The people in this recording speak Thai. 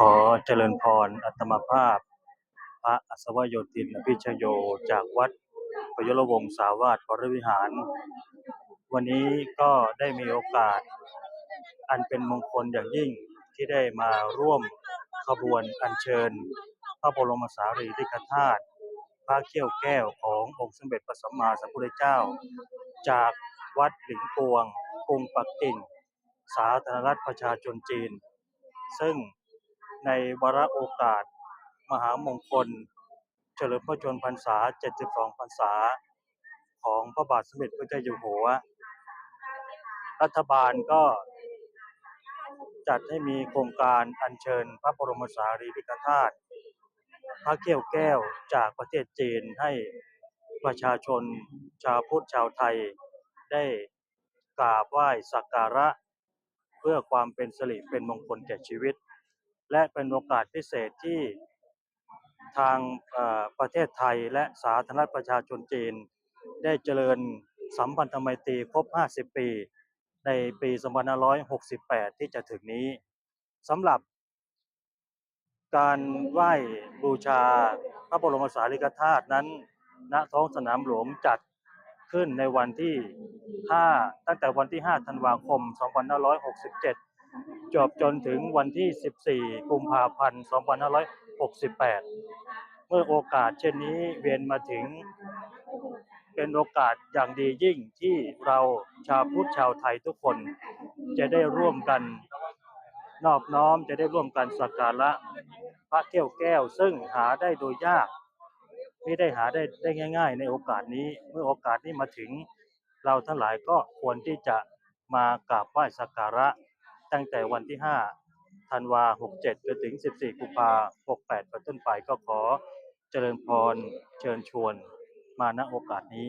ขอเจริญพรอัตมาภาพ พระอัศวโยตินอภิชโยจากวัดพยลวงศาวาสวรวิหาร วันนี้ก็ได้มีโอกาส อันเป็นมงคลอย่างยิ่งที่ได้มาร่วมขบวนอัญเชิญ พระบรมสารีริกธาตุพระเขี้ยวแก้วขององค์สมเด็จพระสัมมาสัมพุทธเจ้า จากวัดหลิงปวงกรุงปักกิ่ง สาธารณรัฐประชาชนจีน ซึ่ง ในวาระโอกาส มหามงคล เฉลิมพระชนพรรษา 72 พรรษา ของพระบาทสมเด็จพระเจ้าอยู่หัว รัฐบาลก็จัดให้มีโครงการอัญเชิญพระบรมสารีริกธาตุพระเกี้ยวแก้วจากประเทศจีนให้ประชาชนชาวพุทธชาวไทยได้กราบไหว้สักการะ เพื่อความเป็นสิริเป็นมงคลแก่ชีวิต และเป็นโอกาสพิเศษที่ทางประเทศไทยและสาธารณรัฐประชาชนจีน ได้เจริญสัมพันธไมตรีครบ 50 ปี ในปี2568 ที่จะถึงนี้สำหรับการไหว้บูชาพระบรมสารีริกธาตุนั้น ณท้องสนามหลวงจัดขึ้นในวันที่ 5 ตั้งแต่วันที่ 5 ธันวาคม 2567 จบจนถึงวันที่ 14 กุมภาพันธ์ 2568 เมื่อโอกาสเช่นนี้เวียนมาถึง เป็นโอกาสอย่างดียิ่งที่เราชาวพุทธชาวไทยทุกคนจะได้ร่วมกันนอบน้อมจะได้ร่วมกันสักการะพระเกี้ยวแก้วซึ่งหาได้โดยยากไม่ได้หาได้ได้ง่าย ๆ ในโอกาสนี้เมื่อโอกาสนี้มาถึง เราทั้งหลายก็ควรที่จะมากราบไหว้สักการะ ตั้งแต่วันที่ 5 ธันวา 67 จนถึง 14 กุมภา68 เป็นต้นไปก็ขอเจริญพรเชิญชวนมาณโอกาสนี้